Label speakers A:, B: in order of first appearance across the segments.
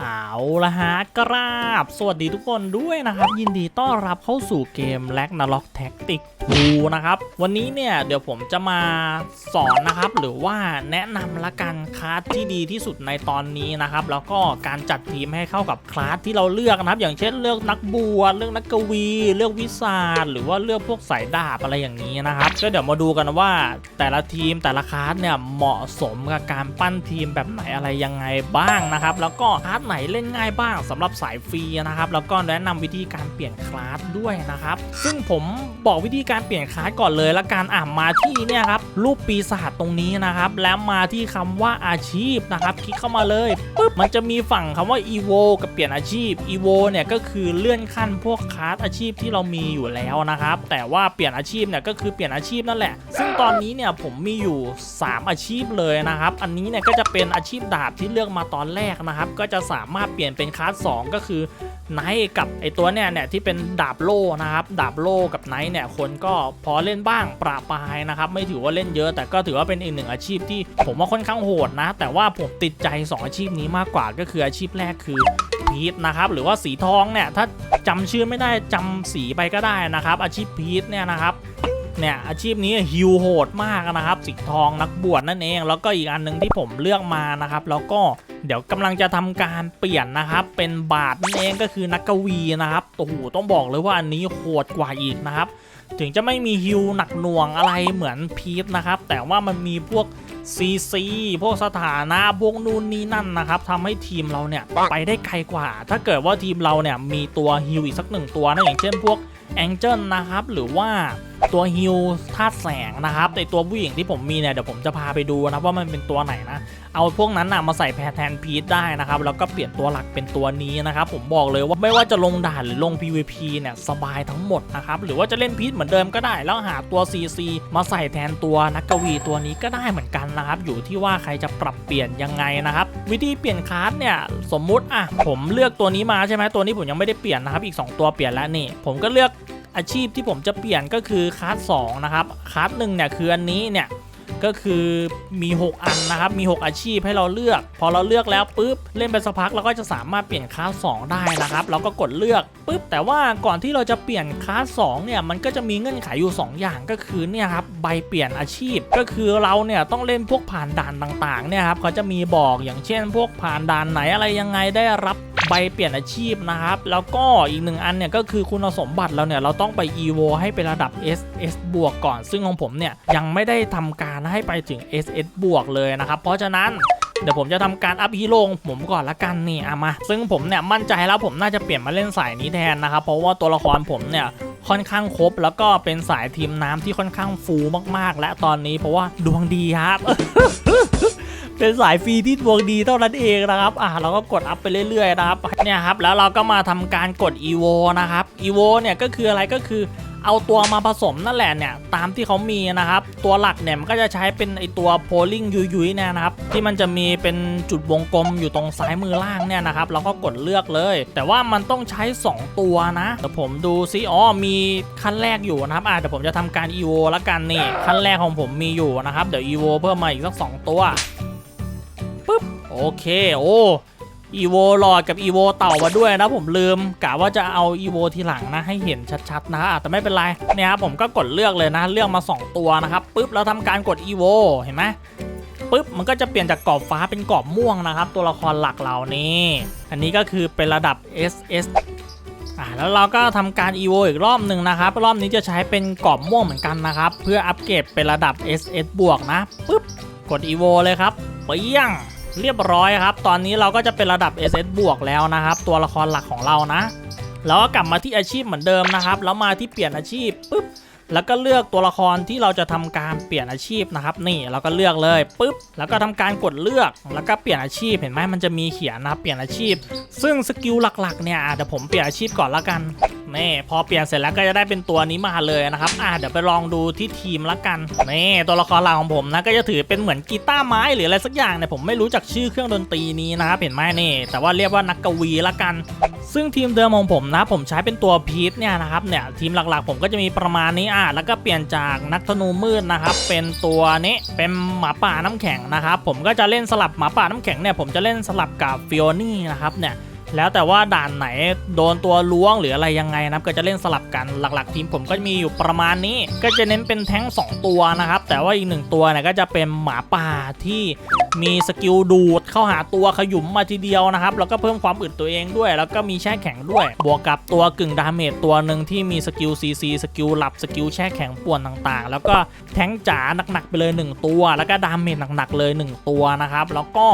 A: เอาละฮะกราบ สวัสดีทุกคนด้วยนะครับ ยินดีต้อนรับเข้าสู่เกมแลกนาล็อกแท็กติก 2นะครับ วันนี้เนี่ยเดี๋ยวผมจะมาสอนนะครับ หรือว่าแนะนำละกันคลาสที่ดีที่สุดในตอนนี้นะครับ แล้วก็การจัดทีมให้เข้ากับคลาสที่เราเลือกนะครับ อย่างเช่นเลือกนักบวชเลือกนักกวี เลือกวิสาหรือว่าเลือกพวกสายดาบอะไรอย่างนี้นะครับก็เดี๋ยวมาดูกันว่าแต่ละทีมแต่ละคลาสเนี่ยเหมาะสมกับการปั้นทีมแบบไหนอะไรยังไงบ้างนะครับ แล้วก็คลาสไหนเล่นง่ายบ้างสำหรับสายฟรีนะครับ แล้วก็แนะนำวิธีการเปลี่ยนคลาสด้วยนะครับ ซึ่งผมบอกวิธีการเปลี่ยนคลาสก่อนเลยละกันอะมาที่เนี่ยครับรูปปีศาจตรงนี้นะครับ แล้วมาที่คำว่าอาชีพนะครับ คลิกเข้ามาเลยปุ๊บมันจะมีฝั่งคำว่า evo กับเปลี่ยนอาชีพ evo เนี่ยก็คือเลื่อนขั้นพวกคลาสอาชีพที่เรามีอยู่แล้วนะครับ แต่ว่าเปลี่ยนอาชีพเนี่ยก็คือเปลี่ยนอาชีพนั่นแหละ ซึ่งตอนนี้เนี่ยผมมีอยู่ 3 อาชีพเลยนะครับ อันนี้เนี่ยก็จะเป็นอาชีพดาบที่เลือกมาตอนแรกนะครับ ก็จะสามารถเปลี่ยนเป็นคลาส2ก็คือ ไนท์กับไอตัวเนี่ยเนี่ยที่เป็นดาบโล่นะครับดาบโล่กับไนท์เนี่ยคนก็พอเล่นบ้างประปายนะครับไม่ถือว่าเล่นเยอะ แต่ก็ถือว่าเป็นอีกหนึ่งอาชีพที่ผมว่าค่อนข้างโหดนะ แต่ว่าผมติดใจ 2 อาชีพนี้มากกว่าก็คืออาชีพแรกคือพีทนะครับหรือว่าสีทองเนี่ยถ้าจำชื่อไม่ได้จำสีไปก็ได้นะครับ อาชีพพีทเนี่ยนะครับ เนี่ยอาชีพนี้ฮิวโหดมากนะครับสีทองนักบวชนั่นเอง แล้วก็อีกอันหนึ่งที่ผมเลือกมานะครับ แล้วก็เดี๋ยวกำลังจะทำการเปลี่ยนนะครับ เป็นบาทนั่นเองก็คือนักกวีนะครับโอ้โหต้องบอกเลยว่าอันนี้โหดกว่าอีกนะครับ ถึงจะไม่มีฮิวหนักหน่วงอะไรเหมือนพีทนะครับ แต่ว่ามันมีพวกซีซีพวกสถานะพวกนู่นนี่นั่นนะครับทำให้ทีมเราเนี่ยไปได้ไกลกว่า ถ้าเกิดว่าทีมเราเนี่ยมีตัวฮิวอีกสักหนึ่งตัวนะอย่างเช่นพวกแองเจิลนะครับหรือว่า ตัวฮิวธาตุแสงนะครับในตัวผู้หญิงที่ผมมีเนี่ยเดี๋ยวผมจะพาไปดูนะว่ามันเป็นตัวไหนนะ เอาพวกนั้นนะมาใส่แพรแทนพีทได้นะครับแล้วก็เปลี่ยนตัวหลักเป็นตัวนี้นะครับผมบอกเลยว่าไม่ว่าจะลงด่านหรือลง PVP เนี่ยสบายทั้งหมดนะครับหรือว่าจะเล่นพีทเหมือนเดิมก็ได้ แล้วหาตัว CC มาใส่แทนตัวนักกวีตัวนี้ก็ได้เหมือนกันนะครับอยู่ที่ว่าใครจะปรับเปลี่ยนยังไงนะครับวิธีเปลี่ยนคลาสเนี่ยสมมุติอะผมเลือกตัวนี้มาใช่ไหมตัวนี้ผมยังไม่ได้เปลี่ยนนะครับอีก 2 ตัวเปลี่ยนแล้วนี่ผมก็เลือก อาชีพที่ผมจะเปลี่ยนก็คือคลาสนะครับคลาสหนึ่งเนี่ยคืออันนี้เนี่ยก็คือมี 6 อันนะครับ มี 6 อาชีพให้เราเลือก พอเราเลือกแล้วปุ๊บ เล่นไปสักพักเราก็จะสามารถเปลี่ยนคลาส2ได้นะครับ เราก็กดเลือกปุ๊บ แต่ว่าก่อนที่เราจะเปลี่ยนคลาส2เนี่ย มันก็จะมีเงื่อนไขอยู่ 2 อย่างก็คือเนี่ยครับ ใบเปลี่ยนอาชีพ ก็คือเราเนี่ยต้องเล่นพวกผ่านด่านต่างๆ เนี่ยครับ เขาจะมีบอกอย่างเช่น พวกผ่านด่านไหนอะไรยังไงได้รับ ใบเปลี่ยนอาชีพนะครับ แล้วก็อีกหนึ่งอันเนี่ยก็คือคุณสมบัติเราเนี่ยเราต้องไป EVO ให้เป็นระดับ SS บวกก่อน ซึ่งของผมเนี่ยยังไม่ได้ทำการให้ไปถึง SS บวกเลยนะครับ เพราะฉะนั้นเดี๋ยวผมจะทำการอัพฮีโร่ผมก่อนละกันนี่เอามา ซึ่งผมเนี่ยมั่นใจแล้วผมน่าจะเปลี่ยนมาเล่นสายนี้แทนนะครับ เพราะว่าตัวละครผมเนี่ยค่อนข้างครบ แล้วก็เป็นสายทีมน้ำที่ค่อนข้างฟูมากๆ และตอนนี้เพราะว่าดวงดีครับ เป็นสายฟรีที่ดวงดีเท่านั้นเองนะครับ อะเราก็กดอัพไปเรื่อยๆนะครับเนี่ยครับ แล้วเราก็มาทำการกด evo นะครับ evo เนี่ยก็คืออะไรก็คือเอาตัวมาผสมนั่นแหละเนี่ยตามที่เขามีนะครับ ตัวหลักเนี่ยมันก็จะใช้เป็นไอตัว polling ยุยยุยเนี่ยนะครับ ที่มันจะมีเป็นจุดวงกลมอยู่ตรงซ้ายมือล่างเนี่ยนะครับเราก็กดเลือกเลย แต่ว่ามันต้องใช้ 2 ตัวนะเดี๋ยวผมดูซิอ๋อมีขั้นแรกอยู่นะครับอะเดี๋ยวผมจะทำการ evo แล้วกันนี่ขั้นแรกของผมมีอยู่นะครับเดี๋ยว evo เพิ่มมาอีกสักสองตัว โอเค โอ้อีโวหลอดกับอีโวเต่ามาด้วยนะผมลืมกะว่าจะเอาอีโวทีหลังนะให้เห็นชัดๆนะอะแต่ไม่เป็นไรเนี่ยครับผมก็กดเลือกเลยนะ เลือกมา 2 ตัวนะครับปึ๊บแล้วทำการกดอีโวเห็นไหมปึ๊บมันก็จะเปลี่ยนจากกรอบฟ้าเป็นกรอบม่วงนะครับ ตัวละครหลักเรานี่อันนี้ก็คือเป็นระดับ SS อ่าแล้วเราก็ทำการ EVO อีกรอบหนึ่งนะครับ รอบนี้จะใช้เป็นกรอบม่วงเหมือนกันนะครับ เพื่ออัปเกรดเป็นระดับ SS บวกนะปึ๊บกด EVO เลยครับเปี้ยง เรียบร้อยครับ ตอนนี้เราก็จะเป็นระดับ SS บวกแล้วนะครับ ตัวละครหลักของเรานะแล้วก็กลับมาที่อาชีพเหมือนเดิมนะครับ แล้วมาที่เปลี่ยนอาชีพปุ๊บแล้วก็เลือกตัวละครที่เราจะทำการเปลี่ยนอาชีพนะครับ นี่เราก็เลือกเลยปุ๊บแล้วก็ทำการกดเลือกแล้วก็เปลี่ยนอาชีพเห็นไหมมันจะมีเขียนนะเปลี่ยนอาชีพ ซึ่งสกิลหลักๆเนี่ยเดี๋ยวผมเปลี่ยนอาชีพก่อนละกัน นี่พอเปลี่ยนเสร็จแล้วก็จะได้เป็นตัวนี้มาเลยนะครับอะเดี๋ยวไปลองดูที่ทีมละกันนี่ตัวละครหลักของผมนะก็จะถือเป็นเหมือนกีตาร์ไม้หรืออะไรสักอย่างเนี่ยผมไม่รู้จักชื่อเครื่องดนตรีนี้นะครับเห็นไหมนี่ แต่ว่าเรียกว่านักกวีละกัน ซึ่งทีมเดิมของผมนะ ผมใช้เป็นตัวพีทเนี่ยนะครับเนี่ยทีมหลักๆ ผมก็จะมีประมาณนี้อะแล้วก็เปลี่ยนจากนักธนูมืดนะครับเป็นตัวนี้เป็นหมาป่าน้ำแข็งนะครับผมก็จะเล่นสลับหมาป่าน้ำแข็งเนี่ยผมจะเล่นสลับกับฟิโอนี่นะครับเนี่ย แล้วแต่ว่าด่านไหนโดนตัวล้วงหรืออะไรยังไงนะครับก็จะเล่นสลับกันหลักๆ ทีมผมก็มีอยู่ประมาณนี้ ก็จะเน้นเป็นแท้ง 2 ตัวนะครับ แต่ว่าอีกหนึ่งตัวเนี่ยก็จะเป็นหมาป่าที่มีสกิลดูดเข้าหาตัวขยุมมาทีเดียวนะครับ แล้วก็เพิ่มความอึดตัวเองด้วย แล้วก็มีแช่แข็งด้วย บวกกับตัวกึ่งดาเมจตัวหนึ่งที่มีสกิลซีซีสกิลหลับสกิลแช่แข็งป่วนต่างๆ แล้วก็แท้งจ๋าหนักๆไปเลย 1 ตัว แล้วก็ดาเมจหนักๆเลย 1 ตัวนะครับแล้วก็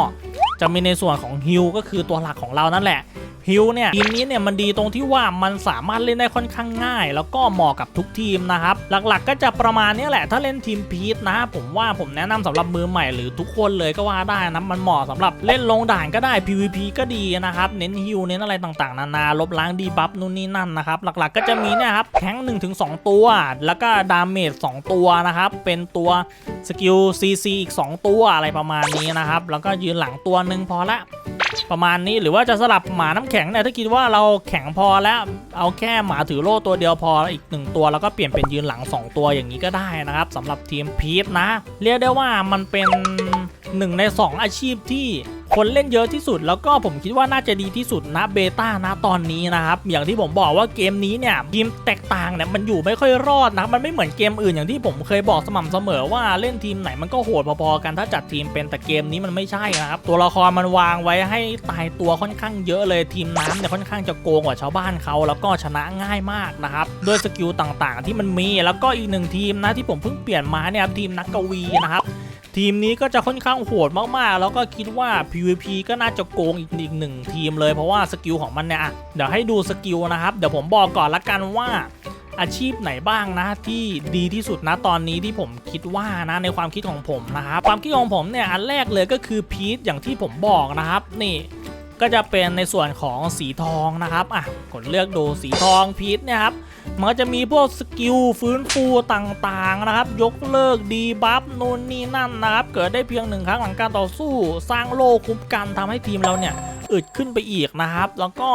A: จะมีในส่วนของฮิลก็คือตัวหลักของเรานั่นแหละฮิลเนี่ยทีมนี้เนี่ยมันดีตรงที่ว่ามันสามารถเล่นได้ค่อนข้างง่าย แล้วก็เหมาะกับทุกทีมนะครับหลักๆ ก็จะประมาณนี้แหละ ถ้าเล่นทีมพีทนะผมว่าผมแนะนำสำหรับมือใหม่หรือทุกคนเลยก็ว่าได้นะมันเหมาะสำหรับเล่นลงด่านก็ได้ PVP ก็ดีนะครับเน้นฮิลเน้นอะไรต่างๆ นานาลบล้างดีบัฟนู่นนี่นั่นนะครับหลักๆ ก็จะมีนี่ยครับแทง1ถึง2ตัว แล้วก็ดาเมจ2ตัวนะครับเป็นตัวสกิล CC อีก 2 ตัวอะไรประมาณนี้นะครับแล้วก็ยืนหลังตัวหนึ่งพอละประมาณนี้หรือว่าจะสลับหมาน้ำแข็งเนี่ยถ้าคิดว่าเราแข็งพอแล้วเอาแค่หมาถือโล่ตัวเดียวพออีกหนึ่งตัวแล้วก็เปลี่ยนเป็นยืนหลัง 2 ตัวอย่างนี้ก็ได้นะครับสำหรับทีมพีทนะ เรียกได้ว่ามันเป็น หนึ่งใน 2 อาชีพที่คนเล่นเยอะที่สุด แล้วก็ผมคิดว่าน่าจะดีที่สุดนะเบต้านะตอนนี้นะครับ อย่างที่ผมบอกว่าเกมนี้เนี่ยทีมแตกต่างเนี่ยมันอยู่ไม่ค่อยรอดนะมันไม่เหมือนเกมอื่นอย่างที่ผมเคยบอกสม่ำเสมอว่าเล่นทีมไหนมันก็โหดพอๆกันถ้าจัดทีมเป็นแต่เกมนี้มันไม่ใช่นะครับ ตัวละครมันวางไว้ให้ตายตัวค่อนข้างเยอะเลยทีมน้ำเนี่ยค่อนข้างจะโกงกว่าชาวบ้านเขาแล้วก็ชนะง่ายมากนะครับด้วยสกิลต่างๆ ที่มันมีแล้วก็อีกหนึ่งทีมนะที่ผมเพิ่งเปลี่ยนมาเนี่ยครับทีมนักกวีนะครับ ทีมนี้ก็จะค่อนข้างโหดมากๆ แล้วก็คิดว่า PVP ก็น่าจะโกงอีกอีกหนึ่งทีมเลยเพราะว่าสกิลของมันเนี่ยเดี๋ยวให้ดูสกิลนะครับ เดี๋ยวผมบอกก่อนละกันว่าอาชีพไหนบ้างนะที่ดีที่สุดนะตอนนี้ที่ผมคิดว่านะในความคิดของผมนะครับความคิดของผมเนี่ยอันแรกเลยก็คือพีทอย่างที่ผมบอกนะครับนี่ ก็จะเป็นในส่วนของสีทองนะครับอะกดเลือกดูสีทองพีทเนี่ยครับมันก็จะมีพวกสกิลฟื้นฟูต่างๆนะครับ ยกเลิกดีบัฟนู่นนี่นั่นนะครับ เกิดได้เพียงหนึ่งครั้งหลังการต่อสู้ สร้างโลคุ้มกันทำให้ทีมเราเนี่ยอึดขึ้นไปอีกนะครับ แล้วก็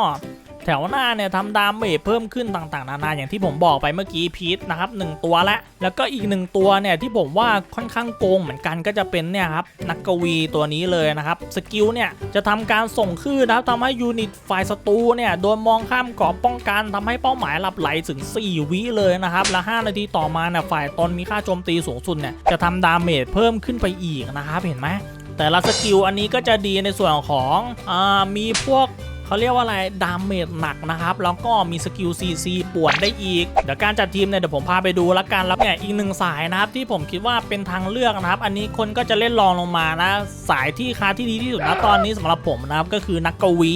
A: แถวหน้าเนี่ยทำดาเมจเพิ่มขึ้นต่างๆ นานาอย่างที่ผมบอกไปเมื่อกี้พีทนะครับหนึ่งตัวละ แล้วก็อีกหนึ่งตัวเนี่ยที่ผมว่าค่อนข้างโกงเหมือนกันก็จะเป็นเนี่ยครับนักกวีตัวนี้เลยนะครับสกิลเนี่ยจะทำการส่งคลื่นนะครับทำให้ยูนิตฝ่ายศัตรูเนี่ยโดนมองข้ามเกราะป้องกันทำให้เป้าหมายหลับไหลถึง 4 วิเลยนะครับและ 5 นาทีต่อมาเนี่ยฝ่ายตนมีค่าโจมตีสูงสุดเนี่ยจะทำดาเมจเพิ่มขึ้นไปอีกนะครับเห็นไหมแต่ละสกิลอันนี้ก็จะดีในส่วนของอมีพวก เขาเรียกว่าอะไรดาเมจหนักนะครับ แล้วก็มีสกิล CC ปวดได้อีก เดี๋ยวการจัดทีมเนี่ยเดี๋ยวผมพาไปดูละกันแล้วเนี่ยอีกหนึ่งสายนะครับที่ผมคิดว่าเป็นทางเลือกนะครับ อันนี้คนก็จะเล่นรองลงมานะ สายที่ค้าที่ดีที่สุดนะตอนนี้สำหรับผมนะครับก็คือนักกวี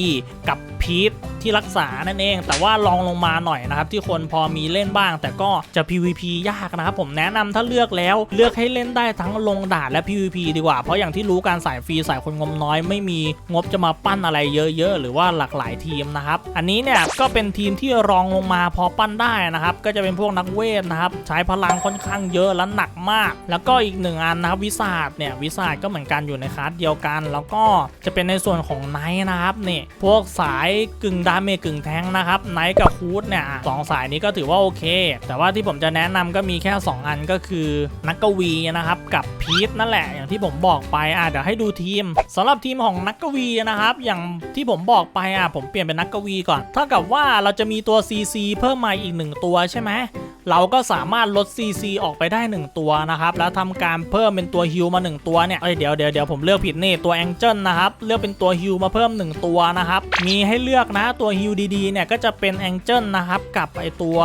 A: กับพีท ที่รักษานั่นเอง แต่ว่าลองลงมาหน่อยนะครับที่คนพอมีเล่นบ้าง แต่ก็จะ PVP ยากนะครับผมแนะนำถ้าเลือกแล้วเลือกให้เล่นได้ทั้งลงด่านและ PVP ดีกว่า เพราะอย่างที่รู้การสายฟรีสายคนงมน้อยไม่มีงบจะมาปั้นอะไรเยอะๆ หรือว่าหลากหลายทีมนะครับ อันนี้เนี่ยก็เป็นทีมที่รองลงมาพอปั้นได้นะครับ ก็จะเป็นพวกนักเวทนะครับ ใช้พลังค่อนข้างเยอะและหนักมาก แล้วก็อีกหนึ่งอันนะครับวิสาดเนี่ยวิสาดก็เหมือนกันอยู่ในคลาสเดียวกัน แล้วก็จะเป็นในส่วนของไนท์นะครับนี่พวกสายกึ่งดาเมจกึ่งแทงนะครับไนท์กับคูดเนี่ยสองสายนี้ก็ถือว่าโอเค แต่ว่าที่ผมจะแนะนำก็มีแค่ 2 อันก็คือนักกวีนะครับกับพีทนั่นแหละอย่างที่ผมบอกไปอะเดี๋ยวให้ดูทีมสำหรับทีมของนักกวีนะครับอย่างที่ผมบอกไปอะผมเปลี่ยนเป็นนักกวีก่อนเท่ากับว่าเราจะมีตัว CC เพิ่มมาอีกหนึ่งตัวใช่ไหมเราก็สามารถลด CC ออกไปได้ 1 ตัวนะครับ แล้วทำการเพิ่มเป็นตัวฮิลมา 1 ตัวเนี่ยเอ้ยเดี๋ยวเดี๋ยวเดี๋ยวผมเลือกผิดนี่ตัวแองเจิลนะครับ เลือกเป็นตัวฮิลมาเพิ่ม 1 ตัวนะครับ มีให้เลือกนะตัวัวฮิลดีๆเนี่ยก็จะเป็นแองเจิลนะครับกับไอตัว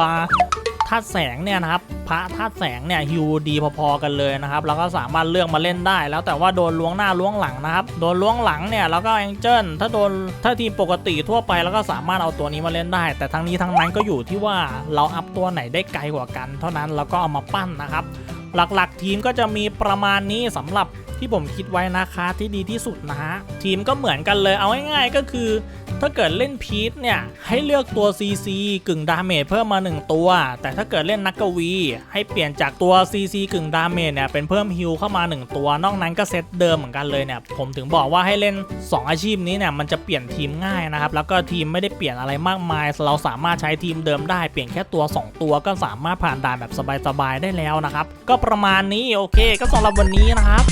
A: ธาตุแสงเนี่ยนะครับพระธาตุแสงเนี่ยฮิวดีพอๆกันเลยนะครับแล้วก็สามารถเลือกมาเล่นได้ แล้วแต่ว่าโดนล้วงหน้าล้วงหลังนะครับโดนล้วงหลังเนี่ยแล้วก็แองเจิลถ้าโดนถ้าทีมปกติทั่วไปแล้วก็สามารถเอาตัวนี้มาเล่นได้ แต่ทั้งนี้ทั้งนั้นก็อยู่ที่ว่าเราอัพตัวไหนได้ไกลกว่ากัน เท่านั้นแล้วก็เอามาปั้นนะครับ หลักๆทีมก็จะมีประมาณนี้สำหรับ ที่ผมคิดไว้นะคะที่ดีที่สุดนะฮะทีมก็เหมือนกันเลยเอาง่ายๆก็คือ ถ้าเกิดเล่นพีทเนี่ยให้เลือกตัว CC กึ่งดาเมจเพิ่มมา 1 ตัว แต่ถ้าเกิดเล่นนักกวี ให้เปลี่ยนจากตัว CC กึ่งดาเมจเนี่ยเป็นเพิ่มฮิลเข้ามา 1 ตัวนอกนั้นก็เซตเดิมเหมือนกันเลยเนี่ยผมถึงบอกว่าให้เล่น 2 อาชีพนี้เนี่ยมันจะเปลี่ยนทีมง่ายนะครับแล้วก็ทีมไม่ได้เปลี่ยนอะไรมากมาย เราสามารถใช้ทีมเดิมได้เปลี่ยนแค่ตัว 2 ตัวก็สามารถผ่านด่านแบบสบายๆได้แล้วนะครับก็ประมาณนี้โอเค ก็สำหรับวันนี้นะครับ